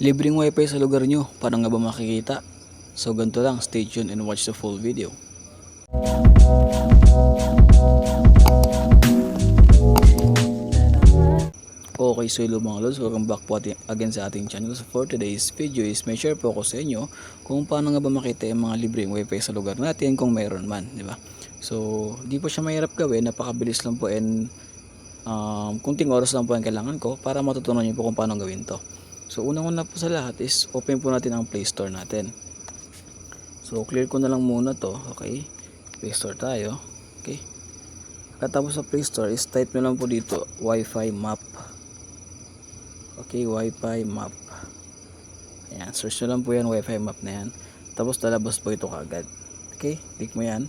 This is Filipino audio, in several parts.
Libreng wifi sa lugar nyo, paano nga ba makikita? So ganito lang, stay tuned and watch the full video. Okay, so hello mga lods, welcome back po ati- again sa ating channel. So for today's video is may share po ako sa inyo kung paano nga ba makita yung mga libreng wifi sa lugar natin kung mayroon man, di ba? So, di po siya mahirap gawin, napakabilis lang po and um, kunting oras lang po ang kailangan ko para matutunan niyo po kung paano gawin to. So, unang-una po sa lahat is open po natin ang Play Store natin. So, clear ko na lang muna to, okay? Play Store tayo, okay? Katapos sa Play Store is type nyo lang po dito, Wi-Fi map. Okay, Wi-Fi map. Ayan, search nyo lang po yan, Wi-Fi map na yan. Tapos lalabas po ito kagad. Okay, click mo yan.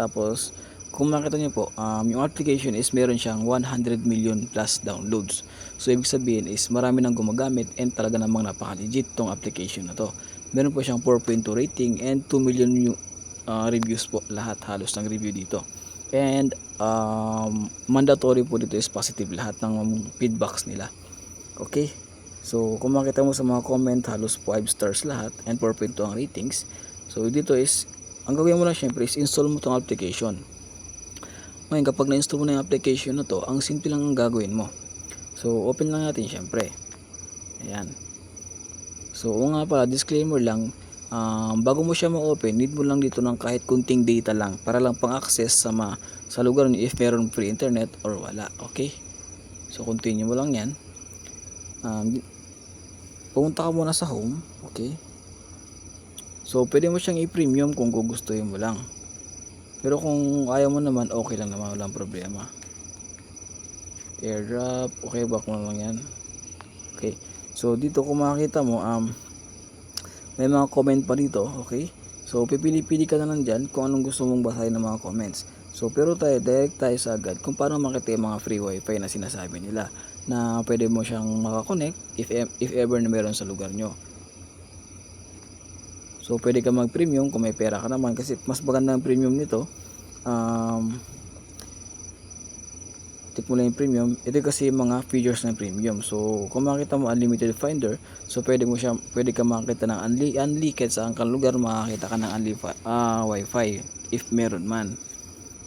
Tapos, kung makita nyo po, um, yung application is meron siyang 100 million plus downloads. So, ibig sabihin is marami nang gumagamit and talaga namang napaka-legit tong application na to. Meron po siyang 4.2 rating and 2 million uh, reviews po lahat halos ng review dito. And um, mandatory po dito is positive lahat ng feedbacks nila. Okay? So, kung makita mo sa mga comment, halos 5 stars lahat and 4.2 ang ratings. So, dito is, ang gawin mo lang syempre is install mo tong application. Ngayon, kapag na-install mo na yung application na to, ang simple lang ang gagawin mo. So, open lang natin syempre. Ayan. So, oo nga pala, disclaimer lang, um, bago mo siya ma-open, need mo lang dito ng kahit kunting data lang para lang pang-access sa, ma sa lugar niyo if meron free internet or wala. Okay? So, continue mo lang yan. Um, pumunta ka muna sa home. Okay? So, pwede mo siyang i-premium kung gugustuhin mo lang. Pero kung ayaw mo naman, okay lang naman, walang problema. Airdrop, okay, back mo lang yan. Okay. So, dito kung makikita mo, um, may mga comment pa dito, okay? So, pipili-pili ka na lang dyan kung anong gusto mong basahin ng mga comments. So, pero tayo, direct tayo sa agad kung paano makita yung mga free wifi na sinasabi nila na pwede mo siyang makakonect if, e- if ever na meron sa lugar nyo. So, pwede ka mag-premium kung may pera ka naman kasi mas maganda ang premium nito. Um, tick mo lang yung premium. Ito kasi yung mga features ng premium. So, kung makita mo unlimited finder, so pwede mo siya, pwede ka makita ng unli, unli saan kang lugar, makakita ka ng unli ah wifi if meron man.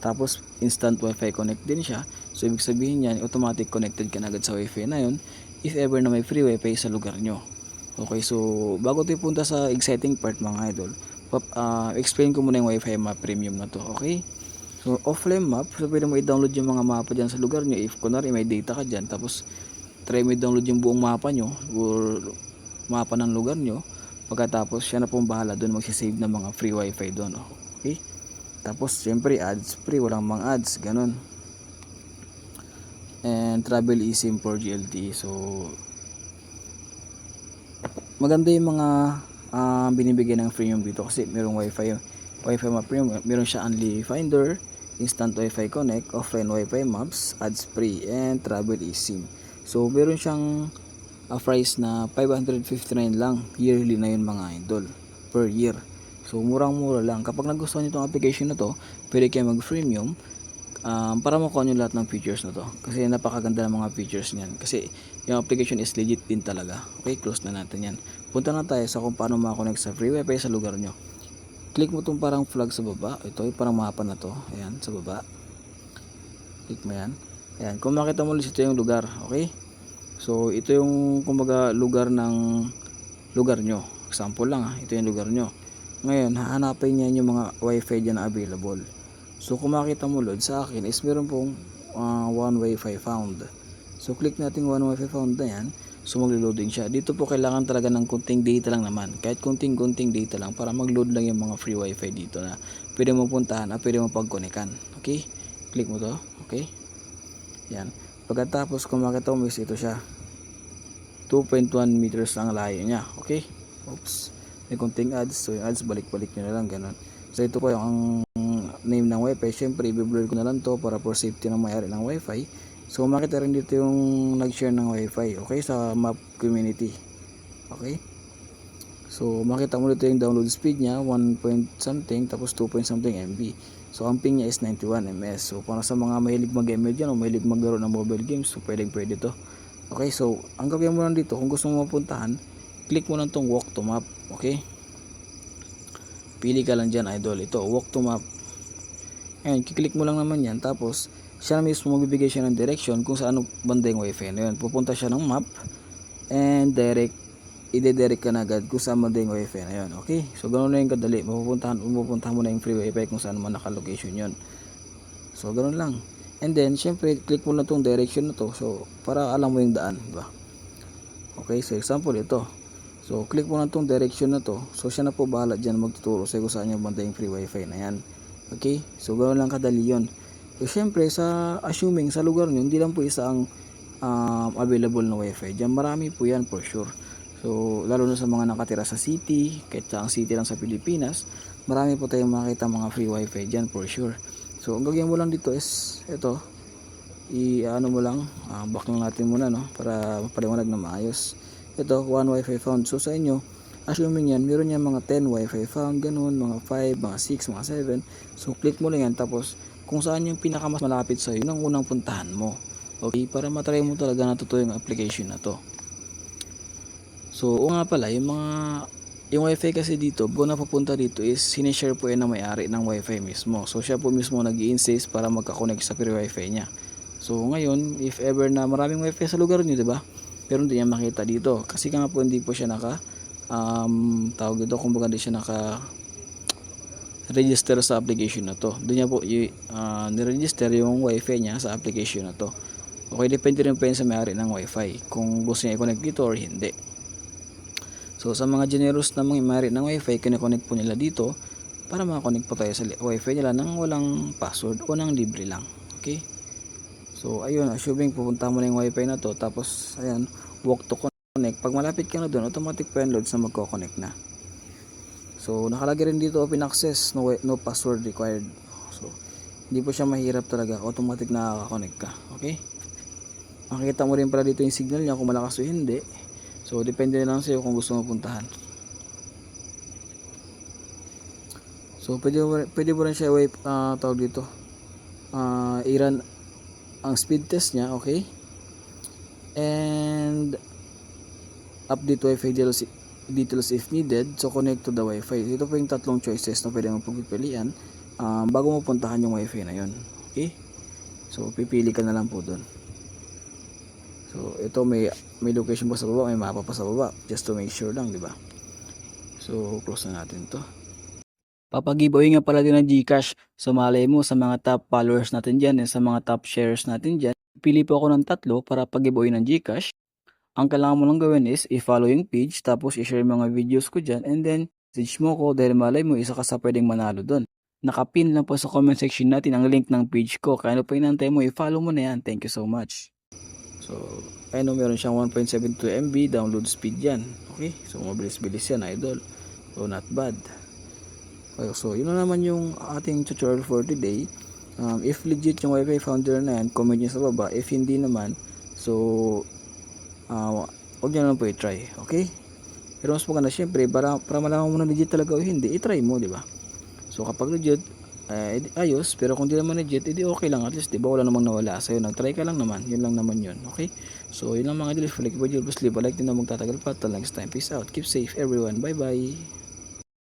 Tapos, instant wifi connect din siya. So, ibig sabihin yan, automatic connected ka na agad sa wifi na yun if ever na may free wifi sa lugar nyo. Okay, so bago tayo punta sa exciting part mga idol, pap, ah, explain ko muna yung wifi map premium na to, okay? So offline map, so pwede mo i-download yung mga mapa dyan sa lugar nyo if kunwari may data ka dyan, tapos try mo i-download yung buong mapa nyo or mapa ng lugar nyo, pagkatapos siya na pong bahala doon magsisave ng mga free wifi doon, okay? Tapos syempre ads free, walang mga ads, ganun. And travel eSIM for GLTE, so maganda yung mga ah, binibigyan ng premium dito kasi merong wifi wifi map premium meron siya only finder instant wifi connect offline wifi maps ads free and travel eSIM so meron siyang a price na 559 lang yearly na yun mga idol per year. So murang mura lang. Kapag nagustuhan niyo itong application na to pwede kayo mag premium um, para makuha nyo lahat ng features na to. Kasi napakaganda ng mga features niyan. Kasi yung application is legit din talaga. Okay close na natin yan. Punta na tayo sa kung paano makakonect sa free wifi sa lugar nyo. Click mo tong parang flag sa baba. Ito yung parang mapa na to. Ayan sa baba. Click mo yan. Ayan kung makita mo ulit ito yung lugar. Okay? So ito yung kumbaga lugar ng lugar nyo. Example lang ha ito yung lugar nyo. Ngayon hahanapin niya yung mga wifi dyan na available So kung makita mo Lord sa akin is meron pong uh, one wifi found. So click natin one wifi found na yan. So maglo-loading siya. Dito po kailangan talaga ng kunting data lang naman. Kahit kunting-kunting data lang para mag-load lang yung mga free wifi dito na pwede mo puntahan at pwede mo pagkonekan. Okay? Click mo to. Okay? Yan. Pagkatapos kung makita mo is ito siya. 2.1 meters ang layo niya. Okay? Oops. May kunting ads. So yung ads balik-balik nyo na lang. Ganun. So ito po yung ang name ng wifi syempre i-blur ko na lang to para for safety ng may-ari ng wifi so makita rin dito yung nag-share ng wifi okay sa map community okay so makita mo dito yung download speed niya 1 point something tapos 2 point something MB so ang ping niya is 91 ms so para sa mga mahilig mag-ML dyan o mahilig maglaro ng mobile games so pwedeng pwede to Okay, so ang gawin mo lang dito, kung gusto mo mapuntahan, click mo lang tong walk to map. Okay? Pili ka lang dyan, idol. Ito, walk to map. Ayan, kiklik mo lang naman yan. Tapos, siya na mismo magbibigay siya ng direction kung saan banda yung wifi na yun. Pupunta siya ng map and direct ide-direct ka na agad kung saan banda yung wifi na yun. Okay? So, ganun na yung kadali. Mapupuntahan, mapupuntahan mo na yung free wifi kung saan man naka-location yun. So, ganun lang. And then, syempre, click mo na tong direction na to. So, para alam mo yung daan, di ba? Okay, so example ito. So, click mo na tong direction na to. So, siya na po bahala dyan magtuturo sa kung saan yung banda yung free wifi na yan. Okay? So, ganoon lang kadali yun. So, syempre, sa assuming sa lugar nyo, hindi lang po isa ang um, available na wifi. Diyan marami po yan for sure. So, lalo na sa mga nakatira sa city, kahit sa ang city lang sa Pilipinas, marami po tayong makita mga free wifi dyan for sure. So, ang gagawin mo lang dito is, ito, i-ano mo lang, uh, back lang natin muna, no, para mapaliwanag na maayos. Ito, one wifi found. So, sa inyo, assuming yan, meron yan mga 10 wifi found, ganun, mga 5, mga 6, mga 7. So, click mo lang yan, tapos, kung saan yung pinaka mas malapit sa yun ang unang puntahan mo. Okay, para matry mo talaga na totoo yung application na to. So, o nga pala, yung mga yung wifi kasi dito, buo na papunta dito is sinishare po yan ng may-ari ng wifi mismo. So, siya po mismo nag insist para magka-connect sa free wifi niya. So, ngayon, if ever na maraming wifi sa lugar niyo, di ba? Pero hindi niya makita dito. Kasi nga po hindi po siya naka um, tawag dito, kumbaga hindi siya naka register sa application na to. Doon niya po uh, niregister yung wifi niya sa application na to. Okay, depende rin po yan sa may-ari ng wifi kung gusto niya i-connect dito or hindi. So sa mga generous na mga may-ari ng wifi, kineconnect po nila dito para makakonect po tayo sa wifi nila nang walang password o nang libre lang. Okay? So ayun, assuming pupunta mo na yung wifi na to, tapos ayan, walk to connect. Pag malapit ka na doon, automatic yan loads na magko-connect na. So, nakalagay rin dito open access, no, no password required. So, hindi po siya mahirap talaga. Automatic na nakaka-connect ka. Okay? Makikita mo rin pala dito yung signal niya kung malakas o hindi. So, depende lang sa'yo kung gusto mo puntahan. So, pwede, pwede mo rin siya wave, ah, tawag dito. Ah, i-run ang speed test niya, okay? And update wifi details, details if needed. So connect to the wifi. Ito po yung tatlong choices na pwede mong pagpipilian um, bago mo puntahan yung wifi na yun. Okay? So pipili ka na lang po doon so ito may may location pa sa baba may mapa pa sa baba. Just to make sure lang di ba? So close na natin to. Papagiveaway nga pala din ng Gcash. So malay mo sa mga top followers natin and sa mga top shares natin dyan. Pili po ako ng tatlo para pag-giveaway ng Gcash. Ang kailangan mo lang gawin is i-follow yung page tapos i-share mga videos ko dyan and then message mo ko dahil malay mo isa ka sa pwedeng manalo doon. Nakapin lang po sa comment section natin ang link ng page ko. Kaya ano pa inantay mo, i-follow mo na yan. Thank you so much. So, ayun o, meron siyang 1.72 MB download speed yan. Okay? So, mabilis-bilis yan, idol. So, not bad. Okay, so, yun na naman yung ating tutorial for today. Um, if legit yung Wi-Fi founder na yan, comment nyo sa baba. If hindi naman, so, uh, huwag nyo naman po i-try. Okay? Pero mas maganda, syempre, para, para malaman mo na legit talaga o hindi, i-try mo, di ba? So, kapag legit, eh, ayos. Pero kung di naman legit, edi okay lang. At least, di ba, wala namang nawala sa'yo. Nag-try ka lang naman. Yun lang naman yun. Okay? So, yun lang mga. If you like video, please leave a like din na magtatagal pa. Till next time. Peace out. Keep safe, everyone. Bye-bye.